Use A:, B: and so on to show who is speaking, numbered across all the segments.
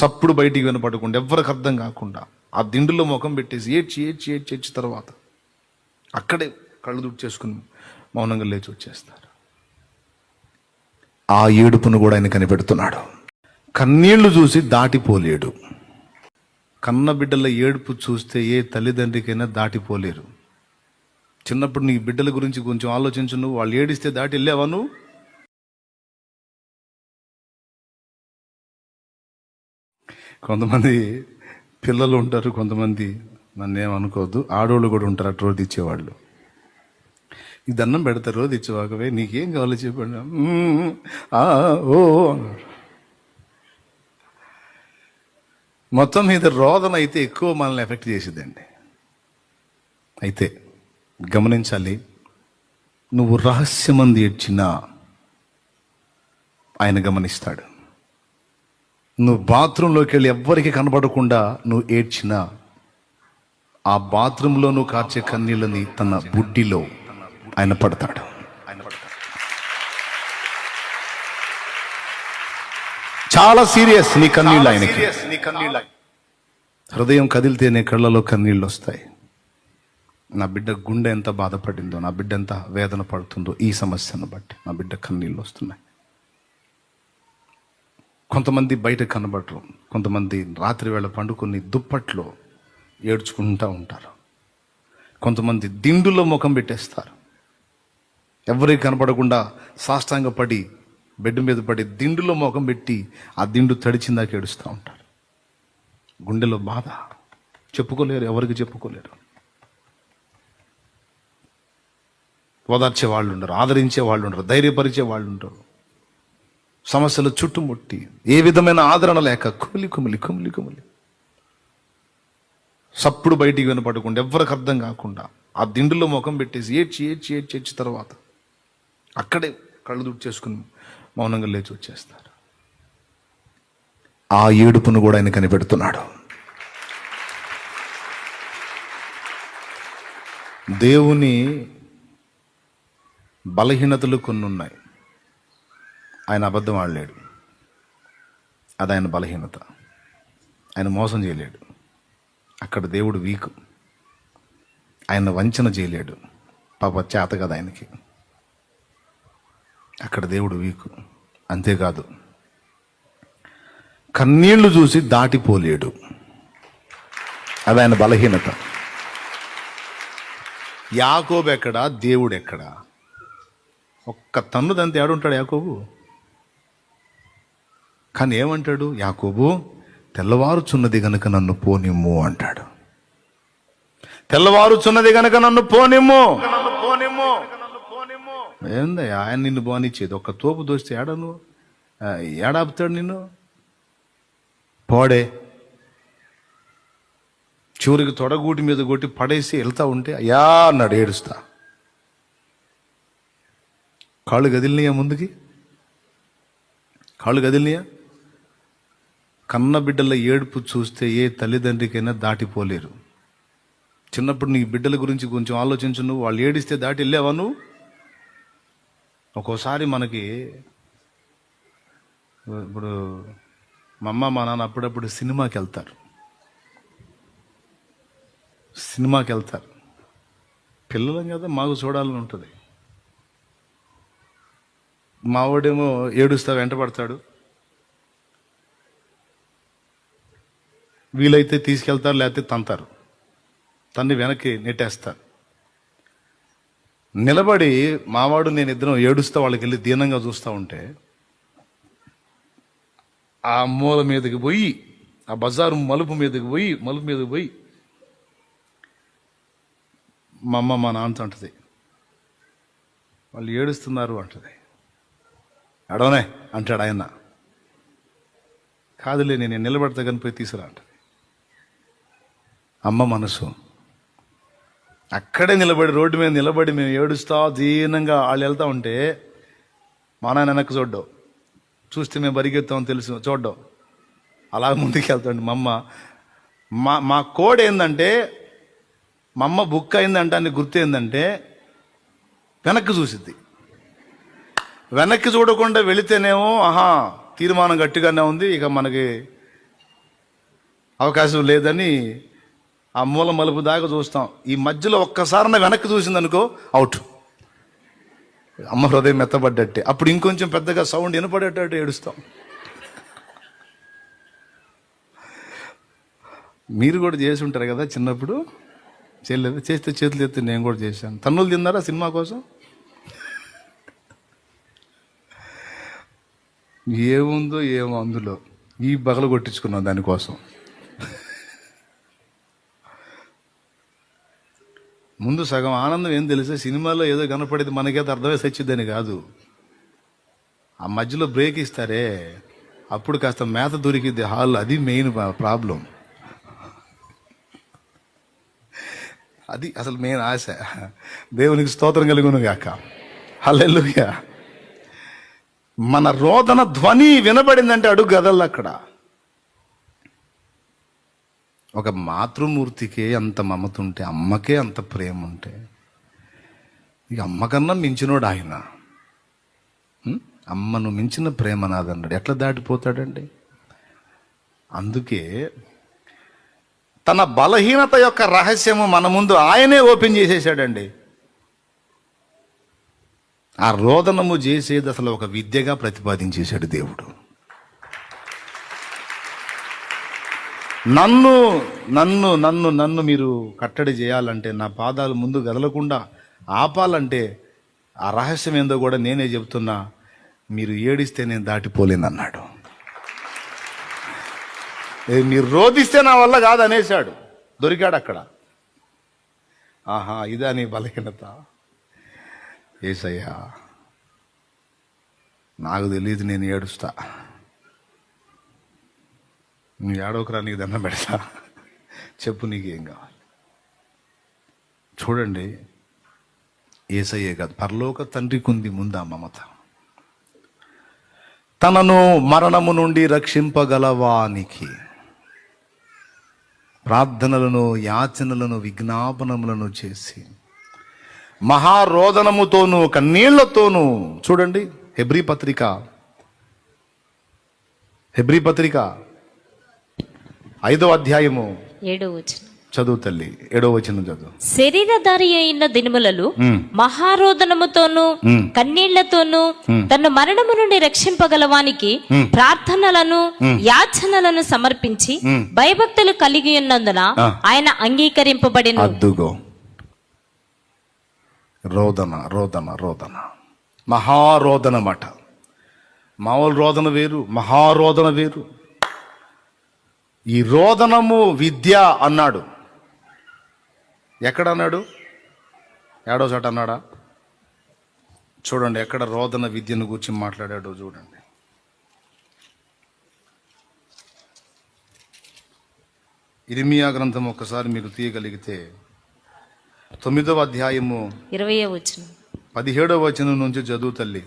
A: సప్పుడు బయటికి వినపడకుండా ఎవరికి అర్థం కాకుండా ఆ దిండులో ముఖం పెట్టేసి ఏడ్చి ఏడ్చి ఏడ్చి ఏడ్చి తర్వాత అక్కడే కళ్ళు దుడ్చేసుకుని మౌనంగా లేచి వచ్చేస్తారు. ఆ ఏడుపును కూడా ఆయన కనిపెడుతున్నాడు. కన్నీళ్ళు చూసి దాటిపోలేడు. కన్న బిడ్డల ఏడుపు చూస్తే ఏ తల్లిదండ్రికైనా దాటిపోలేరు. చిన్నప్పుడు నీ బిడ్డల గురించి కొంచెం ఆలోచించు నువ్వు వాళ్ళు ఏడిస్తే దాటి వెళ్ళావా నువ్వు? కొంతమంది పిల్లలు ఉంటారు కొంతమంది నన్ను ఏమనుకోవద్దు ఆడవాళ్ళు కూడా ఉంటారు అటు రోజు ఇచ్చేవాళ్ళు. ఈ దండం పెడతారు రోజు ఇచ్చేవాకవే నీకేం కావాలో చెప్పండి ఆ, ఓ అన్నారు. మొత్తం మీద రోదన అయితే ఎక్కువ మనల్ని ఎఫెక్ట్ చేసేదండి. అయితే గమనించాలి నువ్వు రహస్యమంది ఏడ్చినా ఆయన గమనిస్తాడు. నువ్వు బాత్రూంలోకి వెళ్ళి ఎవ్వరికి కనబడకుండా నువ్వు ఏడ్చినా ఆ బాత్రూంలో నువ్వు కార్చే కన్నీళ్ళని తన బుడ్డిలో ఆయన పడతాడు. చాలా సీరియస్ నీ కన్నీళ్ళు ఆయనకి. హృదయం కదిలితేనే కళ్ళలో కన్నీళ్ళు వస్తాయి. నా బిడ్డ గుండె ఎంత బాధపడిందో నా బిడ్డ ఎంత వేదన పడుతుందో ఈ సమస్యను బట్టి నా బిడ్డ కన్నీళ్ళు వస్తున్నాయి. కొంతమంది బయట కనబడరు. కొంతమంది రాత్రి వేళ పండుకొని దుప్పట్లో ఏడ్చుకుంటూ ఉంటారు. కొంతమంది దిండులో ముఖం పెట్టేస్తారు. ఎవరికి కనపడకుండా సాష్టాంగ పడి బెడ్ మీద పడి దిండులో ముఖం పెట్టి ఆ దిండు తడిచిందాక ఏడుస్తూ ఉంటారు. గుండెలో బాధ. చెప్పుకోలేరు ఎవరికి చెప్పుకోలేరు. ఓదార్చే వాళ్ళు ఉండరు ఆదరించే వాళ్ళు ఉండరు ధైర్యపరిచే వాళ్ళు ఉండరు. సమస్యలు చుట్టుముట్టి ఏ విధమైన ఆదరణ లేక కుమిలి కుమిలి కుమిలి కుమిలి. సప్పుడు బయటికి వినపడకుండా ఎవరికి అర్థం కాకుండా ఆ దిండులో ముఖం పెట్టేసి ఏడ్చి ఏడ్చి ఏడ్చి ఏడ్చి తర్వాత అక్కడే కళ్ళు దుడ్చేసుకుని మౌనంగా లేచి వచ్చేస్తారు. ఆ ఏడుపును కూడా ఆయన కనిపెడుతున్నాడు. దేవుని బలహీనతలు కొన్ని ఉన్నాయి ఆయన అబద్ధం ఆడలేడు. అది ఆయన బలహీనత. ఆయన మోసం చేయలేడు. అక్కడ దేవుడు వీకు. ఆయన వంచన చేయలేడు. పాప చేత కదా ఆయనకి. అక్కడ దేవుడు వీకు. అంతేకాదు కన్నీళ్ళు చూసి దాటిపోలేడు. అది ఆయన బలహీనత. యాకోబు ఎక్కడా దేవుడు ఎక్కడా ఒక్క తన్ను దంతే ఏడుంటాడు యాకోబు? కానీ ఏమంటాడు? యాకోబు తెల్లవారుచున్నది గనుక నన్ను పోనిమ్ము అంటాడు. తెల్లవారుచున్నది గనుక నన్ను పోనిమ్ము. ఏందయ్యా ఆయన నిన్ను బానిచ్చేది ఒక్క తోపు దోస్తే ఏడను ఏడాపుతాడు నిన్ను? పోడే. చివరికి తొడగూటి మీద కొట్టి పడేసి వెళ్తా ఉంటే అయ్యా అన్నాడు ఏడుస్తా. కాళ్ళు గదిలినాయా ముందుకి? కాళ్ళు గదిలినాయా కన్నబిడ్డల ఏడుపు చూస్తే ఏ తల్లిదండ్రికైనా దాటిపోలేరు. చిన్నప్పుడు నీ బిడ్డల గురించి కొంచెం ఆలోచించు నువ్వు. వాళ్ళు ఏడిస్తే దాటి వెళ్ళావా నువ్వు? ఒక్కోసారి మనకి ఇప్పుడు మా అమ్మ మా నాన్న అప్పుడప్పుడు సినిమాకి వెళ్తారు. సినిమాకి వెళ్తారు. పిల్లలం కదా మాకు చూడాలని ఉంటుంది. మావాడేమో ఏడుస్తా వెంట వీలైతే తీసుకెళ్తారు లేకపోతే తంతారు. తన్ని వెనక్కి నెట్టేస్తారు. నిలబడి మావాడు నేను ఇద్దరం ఏడుస్తా వాళ్ళకి వెళ్ళి దీనంగా చూస్తూ ఉంటే ఆ మూల మీదకి పోయి ఆ బజారు మలుపు మీదకి పోయి మలుపు మీదకి పోయి మా అమ్మ మా నాన్నతో అంటది. వాళ్ళు ఏడుస్తున్నారు అంటది. అడవనే అంటాడు ఆయన. కాదులే నేను నిలబడతా కనిపోయి తీసుకురా అంటది. అమ్మ మనసు. అక్కడే నిలబడి రోడ్డు మీద నిలబడి మేము ఏడుస్తా దీనంగా వాళ్ళు వెళ్తా ఉంటే మా నాన్న వెనక్కి చూడ్డావు చూస్తే మేము పరిగెత్తామని తెలుసు చూడ్డాం. అలా ముందుకు వెళ్తాండి మా అమ్మ మా మా కోడ్ ఏంటంటే మా అమ్మ బుక్ అయిందంటే అని గుర్తు ఏంటంటే వెనక్కి చూసిద్ది. వెనక్కి చూడకుండా వెళితేనేమో ఆహా తీర్మానం గట్టిగానే ఉంది ఇక మనకి అవకాశం లేదని ఆ మూల మలుపు దాకా చూస్తాం. ఈ మధ్యలో ఒక్కసారి వెనక్కి చూసిందనుకో అవుట్. అమ్మ హృదయం మెత్తబడ్డట్టే. అప్పుడు ఇంకొంచెం పెద్దగా సౌండ్ వినపడేటట్టు ఏడుస్తాం. మీరు కూడా చేసి ఉంటారు కదా చిన్నప్పుడు? చేయలేదు చేస్తే చేతులు ఎత్తి నేను కూడా చేశాను. తన్నులు తిన్నారా సినిమా కోసం? ఏముందో ఏమో అందులో. ఈ బగలు కొట్టించుకున్నాం దానికోసం. ముందు సగం ఆనందం ఏం తెలుసా? సినిమాలో ఏదో కనపడేది మనకేదో అర్థమై సచ్చిద్దని కాదు. ఆ మధ్యలో బ్రేక్ ఇస్తారే అప్పుడు కాస్త మేత దొరికిద్ది. హాల్ అది మెయిన్ ప్రాబ్లం. అది అసలు మెయిన్ ఆశ. దేవునికి స్తోత్రం కలుగును గాక. హల్లెలూయా. మన రోదన ధ్వని వినబడిందంటే అడుగు గదల్లు అక్కడ ఒక మాతృమూర్తికే అంత మమత ఉంటే అమ్మకే అంత ప్రేమ ఉంటే ఇక అమ్మకన్నా మించినోడు ఆయన. అమ్మను మించిన ప్రేమ నాదన్నాడు ఎట్లా దాటిపోతాడండి? అందుకే తన బలహీనత యొక్క రహస్యము మన ముందు ఆయనే ఓపెన్ చేసేసాడండి. ఆ రోదనము చేసేది అసలు ఒక విద్యగా ప్రతిపాదించేశాడు దేవుడు. నన్ను నన్ను నన్ను నన్ను మీరు కట్టడి చేయాలంటే నా పాదాలు ముందు కదలకుండా ఆపాలంటే ఆ రహస్యం ఏందో కూడా నేనే చెబుతున్నా మీరు ఏడిస్తే నేను దాటిపోలేనన్నాడు. మీరు రోధిస్తే నా వల్ల కాదు అనేశాడు దొరికాడు అక్కడ. ఆహా ఇదా నీ బలహీనత. ఏసయ్యా నాకు తెలియదు నేను ఏడుస్తా. నువ్వు ఏడవకరా నీకు దండం పెడతా. చెప్పు నీకేం కావాలి? చూడండి ఏసయ్యే కాదు పరలోక తండ్రికి ఉంది ముందా మమత. తనను మరణము నుండి రక్షింపగలవానికి ప్రార్థనలను యాచనలను విజ్ఞాపనములను చేసి మహారోదనముతోనూ కన్నీళ్ళతోనూ చూడండి హెబ్రీ పత్రిక. హెబ్రీ పత్రిక ఐదో అధ్యాయము
B: ఏడో వచనం
A: చదువు తల్లి ఏడో వచనం చదువు
B: శరీరధారి అయిన దినములలో. మహారోదనముతోను. కన్నీళ్ళతోను తన మరణము నుండి రక్షింపగలవానికి. ప్రార్థనలను యాచనలను సమర్పించి. భయభక్తులు కలిగి ఉన్నందున. ఆయన అంగీకరింపబడిన
A: అద్దుగో రోదన రోదన రోదన మహారోదనమాట మామూలు రోదన వేరు మహారోదన వేరు ఈ రోదనము విద్య అన్నాడు. ఎక్కడ అన్నాడు ఏడో చోట అన్నాడా? చూడండి ఎక్కడ రోదన విద్యను గురించి మాట్లాడాడో చూడండి. ఇరిమియా గ్రంథం ఒక్కసారి మీరు తీయగలిగితే తొమ్మిదవ అధ్యాయము
B: ఇరవై వచనం.
A: పదిహేడవ వచనం నుంచి చదువు తల్లి.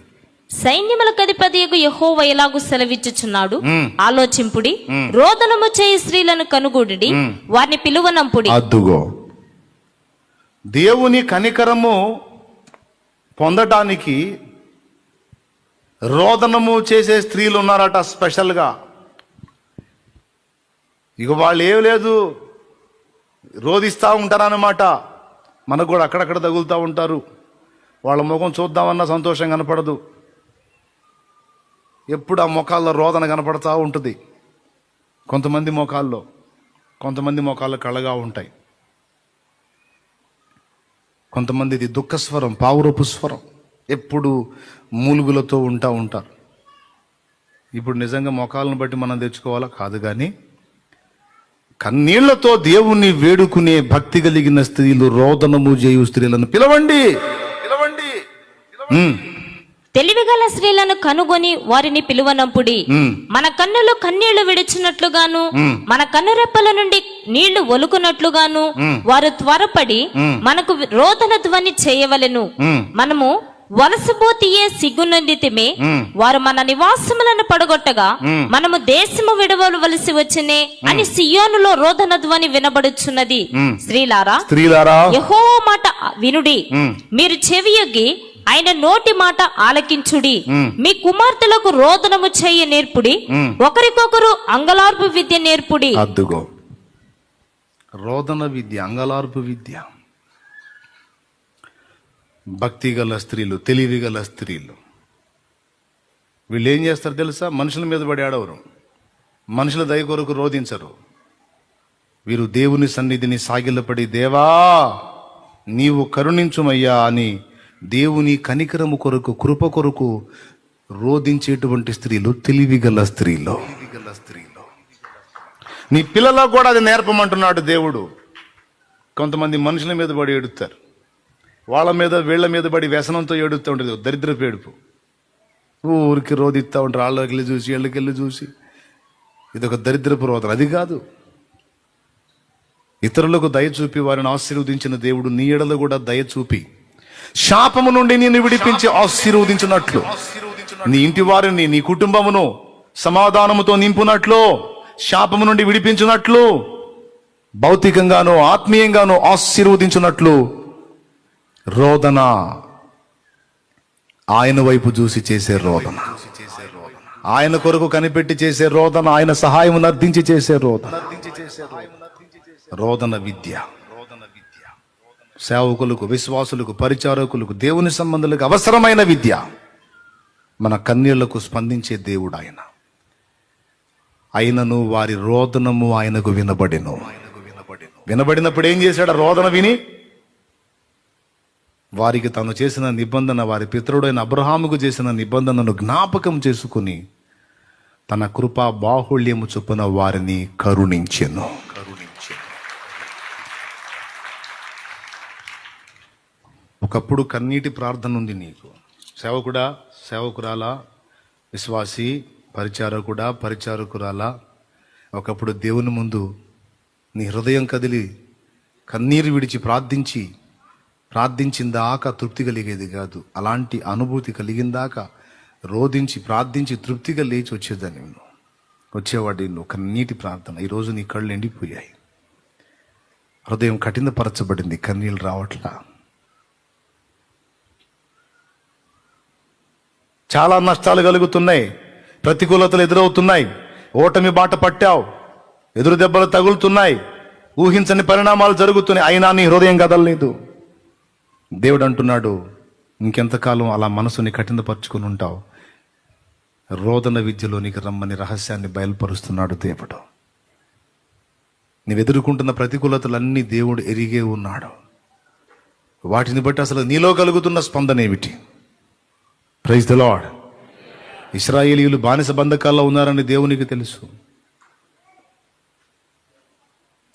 B: సైన్యములకు అధిపతియగు యెహోవా ఎలాగు సెలవిచ్చుచున్నాడు. ఆలోచింపుడి రోదనము చేయి స్త్రీలను కనుగొడి వారిని పిలువనంపుడి.
A: అద్దుగో. దేవుని కనికరము పొందటానికి రోదనము చేసే స్త్రీలు ఉన్నారట స్పెషల్గా. ఇక వాళ్ళు ఏం లేదు రోధిస్తూ ఉంటారన్నమాట. మనకు కూడా అక్కడక్కడ తగులుతూ ఉంటారు. వాళ్ళ ముఖం చూద్దామన్నా సంతోషం కనపడదు. ఎప్పుడు ఆ ముఖాల్లో రోదన కనపడతా ఉంటుంది. కొంతమంది ముఖాల్లో కొంతమంది ముఖాల్లో కళ్ళగా ఉంటాయి. కొంతమందిది దుఃఖస్వరం పావురపు స్వరం. ఎప్పుడు మూలుగులతో ఉంటా ఉంటారు. ఇప్పుడు నిజంగా ముఖాలను బట్టి మనం తెచ్చుకోవాలా? కాదు కానీ కన్నీళ్ళతో దేవుణ్ణి వేడుకునే భక్తి కలిగిన స్త్రీలు రోదనము చేయు స్త్రీలను పిలవండి. పిలవండి.
B: తెలివిగల స్త్రీలను కనుగొని వారిని పిలువనంపుడి. మన కన్నులు కన్నీళ్ళు విడిచినట్లుగాను మన కన్నురెప్పల నుండి నీళ్ళు ఒలుకున్నట్లుగాను వారు త్వరపడి మనకు రోదన ధ్వని చేయవలెను. మనము వలసపోతియే సిగ్గునందితిమే వారు మన నివాసములను పడగొట్టగా మనము దేశము విడవలవలసి వచ్చినే అని సియోనులో రోదన ధ్వని వినబడుచున్నది. స్త్రీలారా
A: స్త్రీలారా.
B: యెహోవా మాట వినుడి. మీరు చెవియొగ్గి ఆయన నోటి మాట ఆలకించుడి. మీ కుమార్తెలకు రోదనము చేయ నేర్పుడి. ఒకరికొకరు అంగలార్పు విద్య నేర్పుడి.
A: అద్దుగో. రోదన విద్య అంగలార్పు విద్య. భక్తి గల స్త్రీలు తెలివి గల స్త్రీలు. వీళ్ళు ఏం చేస్తారు తెలుసా? మనుషుల మీద పడి ఆడవరు. మనుషుల దయ కొరకు రోధించరు. వీరు దేవుని సన్నిధిని సాగిలపడి దేవా నీవు కరుణించుమయ్యా అని దేవుని కనికరము కొరకు కృప కొరకు రోధించేటువంటి స్త్రీలు తెలివిగల స్త్రీలు. స్త్రీలో నీ పిల్లలకు కూడా అది నేర్పమంటున్నాడు దేవుడు. కొంతమంది మనుషుల మీద పడి ఏడుస్తారు వాళ్ళ మీద వీళ్ళ మీద పడి వ్యసనంతో ఏడుస్తూ ఉంటుంది. దరిద్రపు ఏడుపు ఊరికి రోధిస్తూ ఉంటారు వాళ్ళకి వెళ్ళి చూసి వీళ్ళకి వెళ్ళి చూసి. ఇది ఒక దరిద్రపు రోధన అది కాదు. ఇతరులకు దయ చూపి వారిని ఆశీర్వదించిన దేవుడు నీ ఎడలో కూడా దయ చూపి శాపము నుండి నిన్ను విడిపించి ఆశీర్వదించినట్లు. నీ ఇంటి వారిని నీ కుటుంబమును సమాధానముతో నింపునట్లు శాపము నుండి విడిపించినట్లు భౌతికంగాను ఆత్మీయంగాను ఆశీర్వదించినట్లు రోదన ఆయన వైపు చూసి చేసే రోదన. ఆయన కొరకు కనిపెట్టి చేసే రోదన ఆయన సహాయం అర్థించి చేసే రోదన. రోదన విద్య. సేవకులకు విశ్వాసులకు పరిచారకులకు దేవుని సంబంధులకు అవసరమైన విద్య మన కన్యలకు స్పందించే దేవుడు ఆయన. అయినను వారి రోదనము ఆయనకు వినబడిను. వినబడినప్పుడు ఏం చేశాడు? రోదన విని వారికి తను చేసిన నిబంధన వారి పితరుడైన అబ్రహాముకు చేసిన నిబంధనను జ్ఞాపకం చేసుకుని తన కృపా బాహుళ్యము చొప్పున వారిని కరుణించెను. ఒకప్పుడు కన్నీటి ప్రార్థన ఉంది నీకు. సేవకుడా సేవకురాలా విశ్వాసి పరిచారకుడా పరిచారకురాలా ఒకప్పుడు దేవుని ముందు నీ హృదయం కదిలి కన్నీరు విడిచి ప్రార్థించి ప్రార్థించిందాక తృప్తి కలిగేది కాదు. అలాంటి అనుభూతి కలిగిందాక రోధించి ప్రార్థించి తృప్తిగా లేచి వచ్చేదాన్ని నువ్వు. వచ్చేవాడి నువ్వు కన్నీటి ప్రార్థన. ఈరోజు నీ కళ్ళు ఎండిపోయాయి. హృదయం కఠినపరచబడింది. కన్నీళ్ళు రావట్లా. చాలా నష్టాలు కలుగుతున్నాయి. ప్రతికూలతలు ఎదురవుతున్నాయి. ఓటమి బాట పట్టావు. ఎదురు దెబ్బలు తగులుతున్నాయి. ఊహించని పరిణామాలు జరుగుతున్నాయి. అయినా నీ హృదయం కదలలేదు. దేవుడు అంటున్నాడు ఇంకెంతకాలం అలా మనసుని కఠినపరుచుకుని ఉంటావు. రోదన విద్యలోనికి రమ్మని రహస్యాన్ని బయలుపరుస్తున్నాడు దేవుడు. నీవు ఎదుర్కొంటున్న ప్రతికూలతలన్నీ దేవుడు ఎరిగే ఉన్నాడు. వాటిని బట్టి అసలు నీలో కలుగుతున్న స్పందన ఏమిటి? ప్రైజ్ ద లాడ్ ఇస్రాయేలీలు బానిస బంధకాల్లో ఉన్నారని దేవునికి తెలుసు.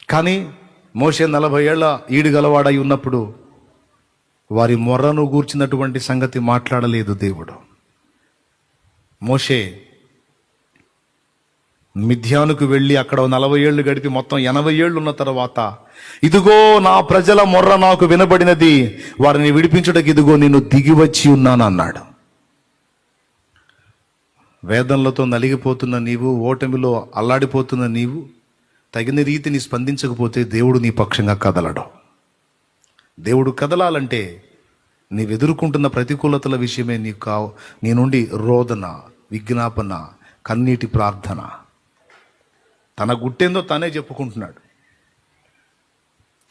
A: కానీ మోషే నలభై ఏళ్ళ ఈడు గలవాడై ఉన్నప్పుడు వారి మొర్రను గూర్చినటువంటి సంగతి మాట్లాడలేదు దేవుడు. మోషే మిథ్యానుకు వెళ్ళి అక్కడ నలభై ఏళ్ళు గడిపి మొత్తం ఎనభై ఏళ్ళు ఉన్న తర్వాత ఇదిగో నా ప్రజల మొర్ర నాకు వినబడినది వారిని విడిపించుటకు ఇదిగో నేను దిగి వచ్చి ఉన్నాను అన్నాడు వేదనలతో నలిగిపోతున్న నీవు ఓటమిలో అల్లాడిపోతున్న నీవు తగిన రీతిని స్పందించకపోతే దేవుడు నీ పక్షంగా కదలడు. దేవుడు కదలాలంటే నీవు ఎదుర్కొంటున్న ప్రతికూలతల విషయమే నీకు కావు నీ నుండి రోదన విజ్ఞాపన కన్నీటి ప్రార్థన. తన గుట్టేందో తనే చెప్పుకుంటున్నాడు.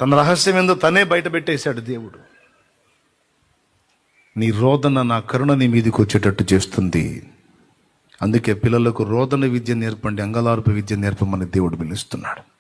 A: తన రహస్యం ఏందో తనే బయట పెట్టేశాడు దేవుడు. నీ రోదన నా కరుణ నీ మీదకి వచ్చేటట్టు చేస్తుంది. అందుకే పిల్లలకు రోదన విద్య నేర్పండి అంగలార్పు విద్య నేర్పమని దేవుడు పిలుస్తున్నాడు.